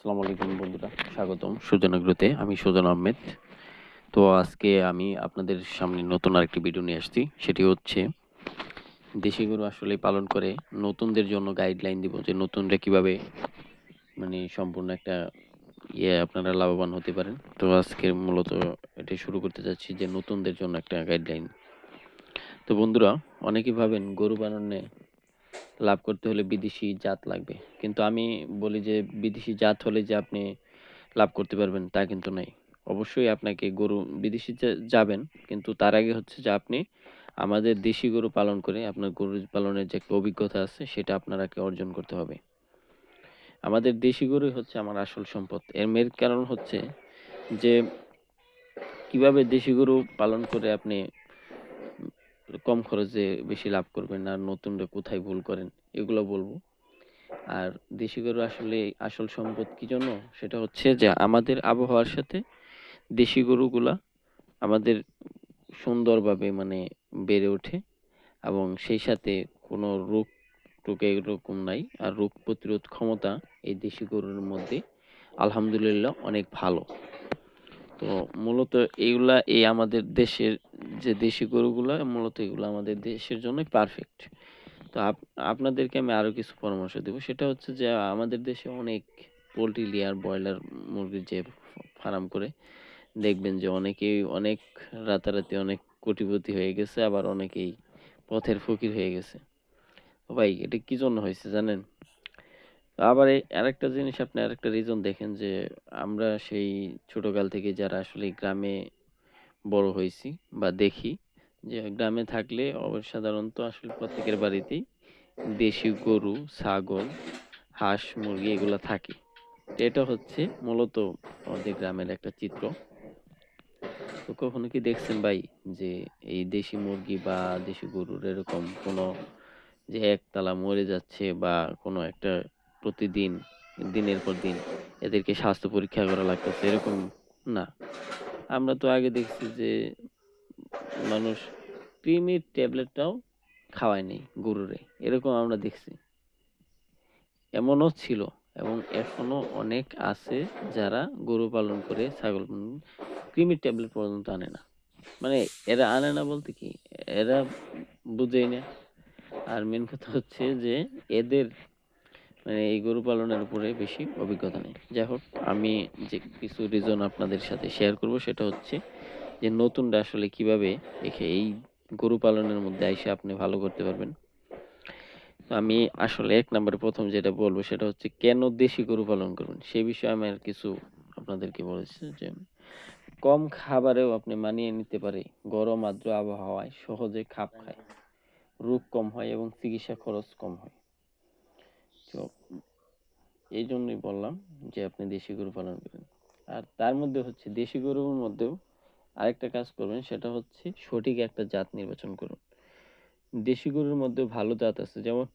আসসালামু আলাইকুম বন্ধুরা, স্বাগতম সুজন আগ্রোতে আমি সুজন আহমেদ। তো আজকে আমি আপনাদের সামনে নতুন আরেকটি ভিডিও নিয়ে আসছি, সেটি হচ্ছে দেশি গরু আসলে পালন করে নতুনদের জন্য গাইডলাইন দিব যে নতুনরা কীভাবে মানে সম্পূর্ণ একটা ইয়ে আপনারা লাভবান হতে পারেন। তো আজকে মূলত এটা শুরু করতে যাচ্ছি যে নতুনদের জন্য একটা গাইডলাইন তো বন্ধুরা, অনেকেই ভাবেন গরু পালনে লাভ করতে হলে বিদেশি জাত লাগবে। কিন্তু আমি বলি যে, বিদেশি জাত হলে যে আপনি লাভ করতে পারবেন তা কিন্তু নাই। অবশ্যই আপনাকে গরু, বিদেশি যাবেন, কিন্তু তার আগে হচ্ছে যে আপনি আমাদের দেশি গরু পালন করে আপনার গরু পালনের যে একটা অভিজ্ঞতা আছে, সেটা আপনারাকে অর্জন করতে হবে। আমাদের দেশি গরুই হচ্ছে আমার আসল সম্পদ। এর মেয়ের কারণ হচ্ছে যে, কীভাবে দেশি গরু পালন করে আপনি কম খরচে বেশি লাভ করবেন আর নতুনরা কোথায় ভুল করেন, এগুলো বলব। আর দেশি গরু আসলে আসল সম্পদ কি জন্য সেটা হচ্ছে যে আমাদের আবহাওয়ার সাথে দেশি গরুগুলা আমাদের সুন্দরভাবে মানে বেড়ে ওঠে এবং সেই সাথে কোনো রোগ টোকে এরকম নাই আর রোগ প্রতিরোধ ক্ষমতা এই দেশি গরুর মধ্যে আলহামদুলিল্লাহ অনেক ভালো। তো মূলত এইগুলা এই আমাদের দেশের যে দেশি গরুগুলা, মূলত এগুলো আমাদের দেশের জন্যই পারফেক্ট তো আপ- আপনাদেরকে আমি আরও কিছু পরামর্শ দেব। সেটা হচ্ছে যে আমাদের দেশে অনেক পোলট্রি লেয়ার ব্রয়লার মুরগির যে ফার্ম করে, দেখবেন যে অনেকেই অনেক রাতারাতি, অনেক কোটিপতি হয়ে গেছে, আবার অনেকেই পথের ফকির হয়ে গেছে। ভাই, এটা কি জন্য হয়েছে জানেন? আবার এই আরেকটা জিনিস আপনি আরেকটা রিজন দেখেন যে, আমরা সেই ছোটকাল থেকে যারা আসলে গ্রামে বড় হয়েছি বা দেখি যে, গ্রামে থাকলে সাধারণত আসলে প্রত্যেকের বাড়িতেই দেশি গরু, ছাগল, হাঁস, মুরগি এগুলো থাকে। এটা হচ্ছে মূলত আমাদের গ্রামের একটা চিত্র। তো কখনো কি দেখছেন ভাই যে, এই দেশি মুরগি বা দেশি গরুর এরকম কোনো যে একতলা মরে যাচ্ছে বা কোনো একটা প্রতিদিন, দিনের পর দিন এদেরকে স্বাস্থ্য পরীক্ষা করা লাগতেছে, এরকম না। আমরা তো আগে দেখছি যে মানুষ ক্রিমির ট্যাবলেটটাও খাওয়ায়নি গরুরে, এরকম আমরা দেখছি। এমনও ছিল এবং এখনও অনেক আছে যারা গরু পালন করে ছাগল ক্রিমির ট্যাবলেট পর্যন্ত আনে না। মানে এরা আনে না বলতে কি, এরা বুঝেই না আর মেন কথা হচ্ছে যে এদের মানে এই গরু পালনের উপরে বেশি অভিজ্ঞতা নেই। যাই হোক আমি যে কিছু রিজন আপনাদের সাথে শেয়ার করব সেটা হচ্ছে যে নতুনরা আসলে কীভাবে এখে এই গরু পালনের মধ্যে এসে আপনি ভালো করতে পারবেন। আমি আসলে এক নম্বরে প্রথম যেটা বলব সেটা হচ্ছে কেন দেশি গরু পালন করবেন? সেই বিষয়ে আমি আর কিছু আপনাদেরকে বলেছি যে কম খাবারেও আপনি মানিয়ে নিতে পারে, গরম আর্দ্র আবহাওয়ায় সহজে খাপ খায়, রোগ কম হয় এবং চিকিৎসা খরচ কম হয়। এই জন্যই বললাম যে আপনি দেশি গরু পালন করেন। আর তার মধ্যে হচ্ছে দেশি গরুর মধ্যেও আরেকটা কাজ করবেন, সেটা হচ্ছে সঠিক একটা জাত নির্বাচন করুন। দেশি গরুর মধ্যে ভালো জাত আছে, যেমন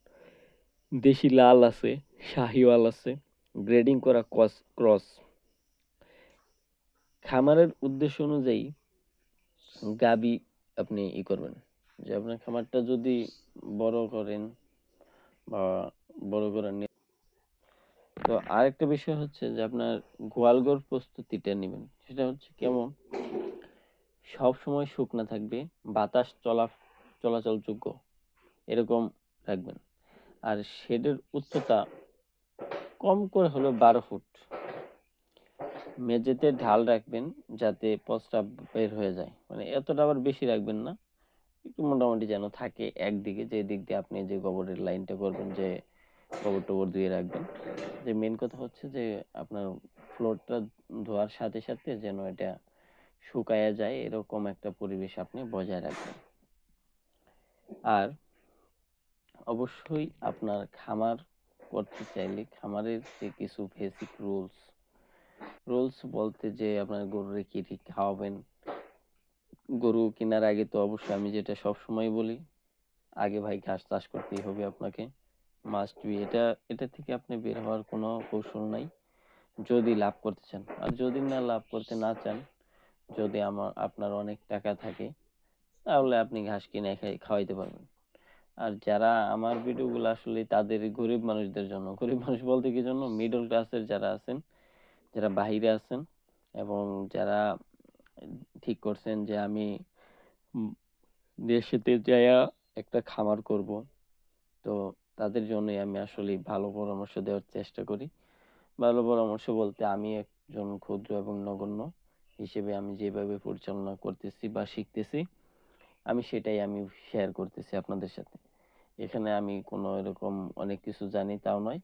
দেশি লাল আছে, শাহিওয়াল আছে ব্রিডিং করা ক্রস ক্রস। খামারের উদ্দেশ্য অনুযায়ী গাবি আপনি ই করবেন, যে আপনার খামারটা যদি বড় করেন বা বড় করার তো আরেকটা বিষয় হচ্ছে যে আপনার গোয়ালঘর প্রস্তুতিটা নেবেন। সেটা হচ্ছে কেমন? সব সময় শুকনা থাকবে, বাতাস চলা চলাচলযোগ্য এরকম রাখবেন। আর শেডের উচ্চতা কম করে হলো বারো ফুট। মেঝেতে ঢাল রাখবেন যাতে প্রস্রাব বের হয়ে যায়। মানে এতটা আবার বেশি রাখবেন না। একটু মোটামুটি যেন থাকে একদিকে যে দিক দিয়ে আপনি যে গোবরের লাইনটা করবেন যে গোবর টোবর ধুয়ে রাখবেন। যে মেন কথা হচ্ছে যে, আপনার ফ্লোরটা ধোয়ার সাথে সাথে যেন এটা শুকায়া যায়, এরকম একটা পরিবেশ আপনি বজায় রাখবেন। আর অবশ্যই আপনার খামার করতে চাইলে খামারের যে কিছু বেসিক রুলস রুলস বলতে যে আপনার গরুরে কি ঠিক খাওয়াবেন, গরু কেনার আগে তো অবশ্যই আমি যেটা সবসময় বলি, আগে ভাই ঘাস চাষ করতেই হবে আপনাকে। মাস্ট বি এটা এটা থেকে আপনি বের হওয়ার কোনো কৌশল নাই, যদি লাভ করতে চান। আর যদি না লাভ করতে না চান, যদি আমার, আপনার অনেক টাকা থাকে, তাহলে আপনি ঘাস কিনে খাই, খাওয়াইতে পারবেন। আর যারা আমার ভিডিওগুলো আসলে তাদের গরিব মানুষদের জন্য, গরিব মানুষ বলতে কি জন্য? মিডল ক্লাসের যারা আছেন, যারা বাহিরে আছেন, এবং যারা ঠিক করছেন যে আমি দেশেতে যাইয়া একটা খামার করব, তো তাদের জন্যই আমি আসলে ভালো পরামর্শ দেওয়ার চেষ্টা করি। ভালো পরামর্শ বলতে আমি একজন ক্ষুদ্র এবং নগণ্য হিসেবে আমি যেভাবে পরিচালনা করতেছি বা শিখতেছি, আমি সেটাই আমি শেয়ার করতেছি আপনাদের সাথে। এখানে আমি কোনো এরকম অনেক কিছু জানি তাও নয়,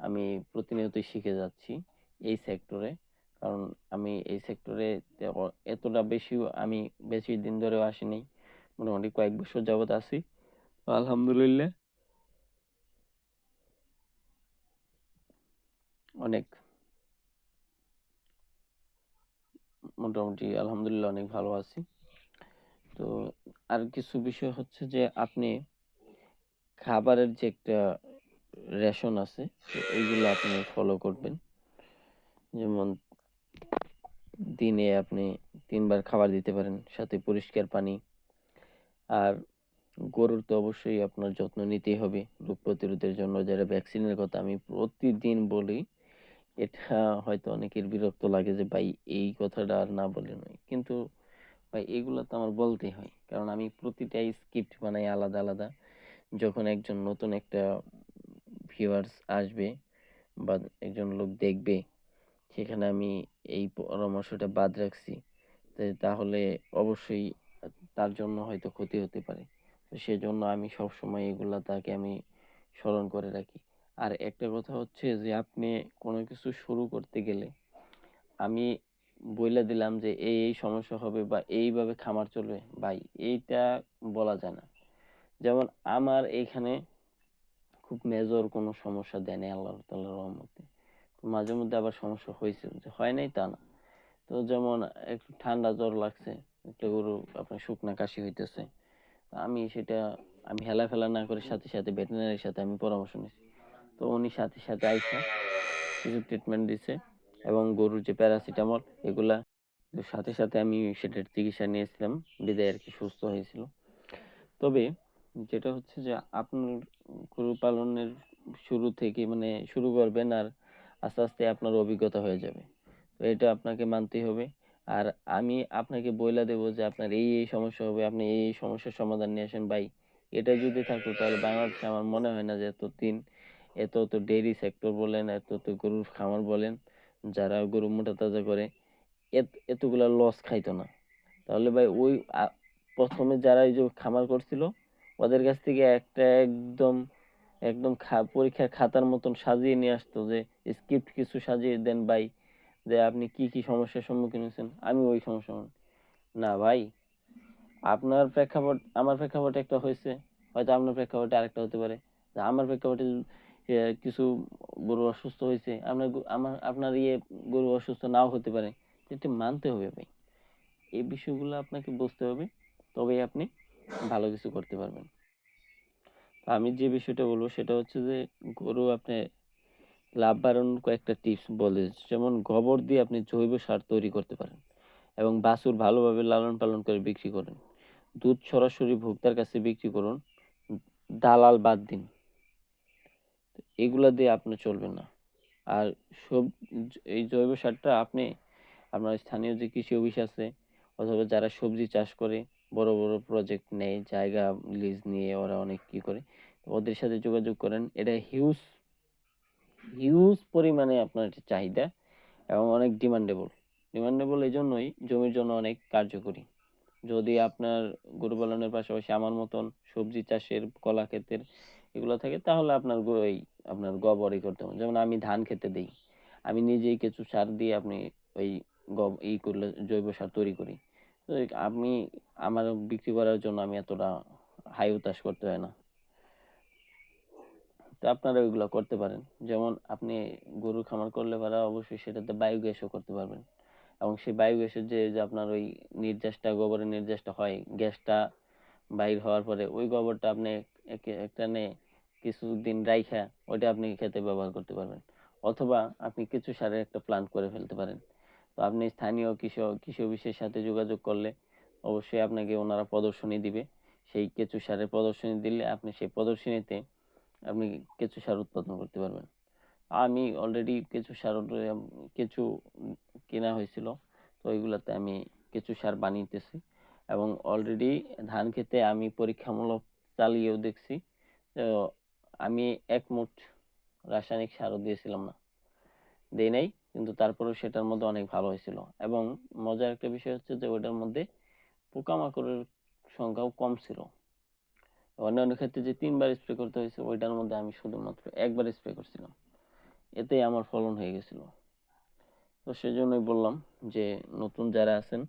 আমি প্রতিনিয়তই শিখে যাচ্ছি এই সেক্টরে কারণ আমি এই সেক্টরে এতটা বেশি আমি বেশি দিন ধরেও আসিনি, মোটামুটি কয়েক বছর যাবত আছি। আলহামদুলিল্লাহ অনেক মোটামুটি আলহামদুলিল্লাহ অনেক ভালো আছি। তো আর কিছু বিষয় হচ্ছে যে আপনি খাবারের যে একটা রেশন আছে এইগুলো আপনি ফলো করবেন। যেমন দিনে আপনি তিনবার খাবার দিতে পারেন, সাথে পরিষ্কার পানি। আর গরুর তো অবশ্যই আপনার যত্ন নিতেই হবে। রোগ প্রতিরোধের জন্য যারা ভ্যাকসিনের কথা আমি প্রতিদিন বলি এটা হয়তো অনেকের বিরক্ত লাগে যে, ভাই, এই কথাটা আর না বলে নয়। কিন্তু, ভাই, এগুলো তো আমার বলতেই হয়। কারণ আমি প্রতিটা স্ক্রিপ্ট বানাই আলাদা আলাদা। যখন একজন নতুন একটা ভিউয়ার্স আসবে বা একজন লোক দেখবে, সেখানে আমি এই পরামর্শটা বাদ রাখছি। তাহলে অবশ্যই তার জন্য হয়তো ক্ষতি হতে পারে। তো সেজন্য আমি সবসময় এগুলা তাকে আমি স্মরণ করে রাখি। আর একটা কথা হচ্ছে যে, আপনি কোনো কিছু শুরু করতে গেলে আমি বইলে দিলাম যে, এই এই সমস্যা হবে বা এইভাবে খামার চলবে, ভাই এইটা বলা যায় না। যেমন আমার এইখানে খুব মেজর কোনো সমস্যা দেয়নি আল্লাহ তাল্লাহ রহমতে। তো মাঝে মধ্যে আবার সমস্যা হয়েছে, যে হয় নাই তা না। তো যেমন একটু ঠান্ডা জ্বর লাগছে, একটা গরু আপনার শুকনা কাশি হইতেছে। আমি সেটা, আমি হেলা ফেলা না করে সাথে সাথে ভেটেরিনারির সাথে আমি পরামর্শ নিয়েছি তো উনি সাথে সাথে আইসা কিছু ট্রিটমেন্ট দিছে এবং গরুর যে প্যারাসিটামল এগুলা সাথে সাথে আমি সেটার চিকিৎসা নিয়েছিলাম, বিদায় আর কি সুস্থ হয়েছিল। তবে যেটা হচ্ছে যে আপনার গরু পালনের শুরু থেকে মানে শুরু করবেন আর আস্তে আস্তে আপনার অভিজ্ঞতা হয়ে যাবে। তো এটা আপনাকে মানতেই হবে। আর আমি আপনাকে বইলা দেবো যে আপনার এই এই সমস্যা হবে, আপনি এই এই সমস্যার সমাধান নিয়ে আসেন। ভাই, এটা যদি থাকতো তাহলে বাংলাদেশে আমার মনে হয় না যে এত দিন এত তো ডেইরি সেক্টর বলেন, এত তো গরুর খামার বলেন, যারা গরু মোটা তাজা করে এতগুলা লস খাইতো না। তাহলে ভাই ওই প্রথমে যারা এই যে খামার করছিল, ওদের কাছ থেকে একটা একদম একদম পরীক্ষার খাতার মতন সাজিয়ে নিয়ে আসতো যে স্ক্রিপ্ট কিছু সাজিয়ে দেন ভাই, যে আপনি কি কি সমস্যার সম্মুখীন হয়েছেন? আমি ওই সমস্যা না ভাই, আপনার প্রেক্ষাপট, আমার প্রেক্ষাপটে একটা হয়েছে, হয়তো আপনার প্রেক্ষাপটে আরেকটা হতে পারে। আমার প্রেক্ষাপটে কিছু গরু অসুস্থ হয়েছে আপনার আমার, আপনার ইয়ে গরু অসুস্থ নাও হতে পারে, এটা মানতে হবে ভাই। এই বিষয়গুলো আপনাকে বুঝতে হবে, তবেই আপনি ভালো কিছু করতে পারবেন। আমি যে বিষয়টা বলব, সেটা হচ্ছে যে গরু আপনি লাভ বাড়ানোর কয়েকটা টিপস বলে যেমন গোবর দিয়ে আপনি জৈব সার তৈরি করতে পারেন এবং বাছুর ভালোভাবে লালন পালন করে বিক্রি করেন। দুধ সরাসরি ভোক্তার কাছে বিক্রি করুন। দালাল বাদ দিন। এগুলা দিয়ে আপনার চলবে না। আর সব এই জৈব সারটা আপনি আপনার স্থানীয় যে কৃষি অফিস আছে, অথবা যারা সবজি চাষ করে, বড় বড় প্রজেক্ট নেয়, জায়গা লিজ নিয়ে ওরা অনেক কি করে, ওদের সাথে যোগাযোগ করেন। এটা হিউজ হিউজ পরিমাণে আপনার চাহিদা এবং অনেক ডিমান্ডেবল ডিমান্ডেবল এই জন্যই জমির জন্য অনেক কার্যকরী। যদি আপনার গরু পালনের পাশাপাশি আমার মতন সবজি চাষের কলা ক্ষেতের এগুলো থাকে, তাহলে আপনার ওই আপনার গোবরই করতে হবে। যেমন আমি ধান খেতে দিই। আমি নিজেই কিছু সার দিয়ে আপনি ওই ই করলে জৈব সার তৈরি করি। তো আমি আমার বিক্রি করার জন্য আমি এতটা হাই উতাস করতে হয় না। তো আপনারা ওইগুলো করতে পারেন। যেমন আপনি গরু খামার করলে পারা অবশ্যই সেটাতে বায়োগ্যাসও করতে পারবেন। এবং সেই বায়োগ্যাসের যে আপনার ওই নির্যাসটা গোবরের নির্যাসটা হয়, গ্যাসটা বাইর হওয়ার পরে ওই গোবরটা আপনি একটা নে, কিছুদিন রাইখা, ওইটা আপনি খেতে ব্যবহার করতে পারবেন। অথবা আপনি কিছু সারের একটা প্লান্ট করে ফেলতে পারেন। তো আপনি স্থানীয় কৃষক, কৃষি অফিসের সাথে যোগাযোগ করলে অবশ্যই আপনাকে ওনারা প্রদর্শনী দিবে। সেই কেঁচু সারের প্রদর্শনী দিলে আপনি সেই প্রদর্শনীতে আপনি কেঁচু সার উৎপাদন করতে পারবেন। আমি অলরেডি কিছু সার কিছু উম কেনা হয়েছিল, তো ওইগুলোতে আমি কিছু সার বানাইতেছি এবং অলরেডি ধান খেতে আমি পরীক্ষামূলক চালিয়েও দেখছি। তো আমি এক মুঠ রাসায়নিক সারও দিয়েছিলাম না। দেই নাই, কিন্তু তারপরেও সেটার মধ্যে অনেক ভালো হয়েছিল। এবং মজার একটা বিষয় হচ্ছে যে ওইটার মধ্যে পোকামাকড়ের সংখ্যাও কম ছিল। অন্যান্য ক্ষেত্রে যে তিনবার স্প্রে করতে হয়েছে, ওইটার মধ্যে আমি শুধুমাত্র একবার স্প্রে করছিলাম। এতেই আমার ফলন হয়ে গেছিল। তো সেজন্যই বললাম যে নতুন যারা আছেন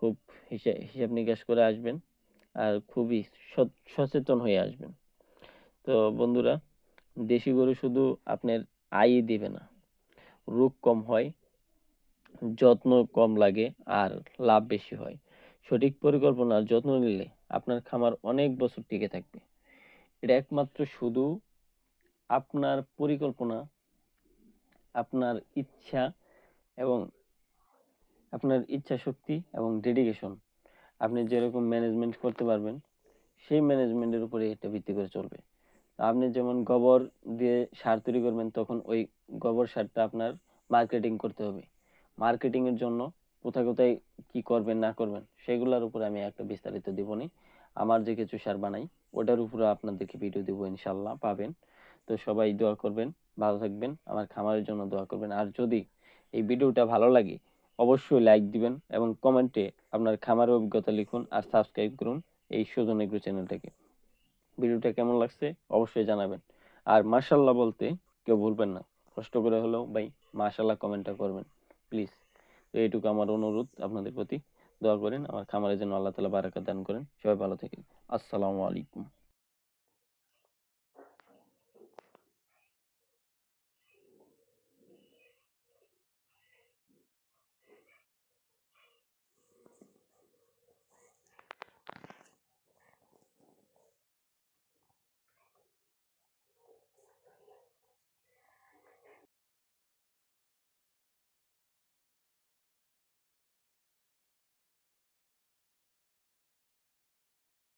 খুব হিসা- হিসাব নিকাশ করে আসবেন আর খুবই সচ- সচেতন হয়ে আসবেন। তো বন্ধুরা, দেশি গরু শুধু আপনার আয়ই দিবে না, রোগ কম হয়, যত্ন কম লাগে আর লাভ বেশি হয়। সঠিক পরিকল্পনা আর যত্ন নিলে আপনার খামার অনেক বছর টিকে থাকবে। এটা একমাত্র শুধু আপনার পরিকল্পনা, আপনার ইচ্ছা এবং আপনার ইচ্ছা শক্তি এবং ডেডিকেশন আপনি যেরকম ম্যানেজমেন্ট করতে পারবেন, সেই ম্যানেজমেন্টের উপরে এটা ভিত্তি করে চলবে। আপনি যেমন গোবর দিয়ে সার তৈরি করবেন, তখন ওই গোবর সারটা আপনার মার্কেটিং করতে হবে। মার্কেটিং এর জন্য কোথায় কোথায় কি করবেন, না করবেন, সেগুলোর উপরে আমি একটা বিস্তারিত দিবনি। আমার যে কিছু সার বানাই, ওটার উপরে আপনাদেরকে ভিডিও দেবো ইনশাল্লাহ পাবেন। তো সবাই দোয়া করবেন, ভালো থাকবেন, আমার খামারের জন্য দোয়া করবেন। আর যদি এই ভিডিওটা ভালো লাগে অবশ্যই লাইক দিবেন এবং কমেন্টে আপনার খামারের অভিজ্ঞতা লিখুন আর সাবস্ক্রাইব করুন এই সুজন এগ্রো চ্যানেলটাকে ভিডিওটা কেমন লাগছে অবশ্যই জানাবেন। আর মাশাল্লাহ বলতে কেউ ভুলবেন না। কষ্ট করে হলেও ভাই মার্শাল্লাহ কমেন্টটা করবেন প্লিজ তো এইটুকু আমার অনুরোধ আপনাদের প্রতি। দোয়া করেন আমার খামারের জন্য আল্লাহ তালা বারাকা দান করেন। সবাই ভালো থাকেন। আসসালামু আলাইকুম।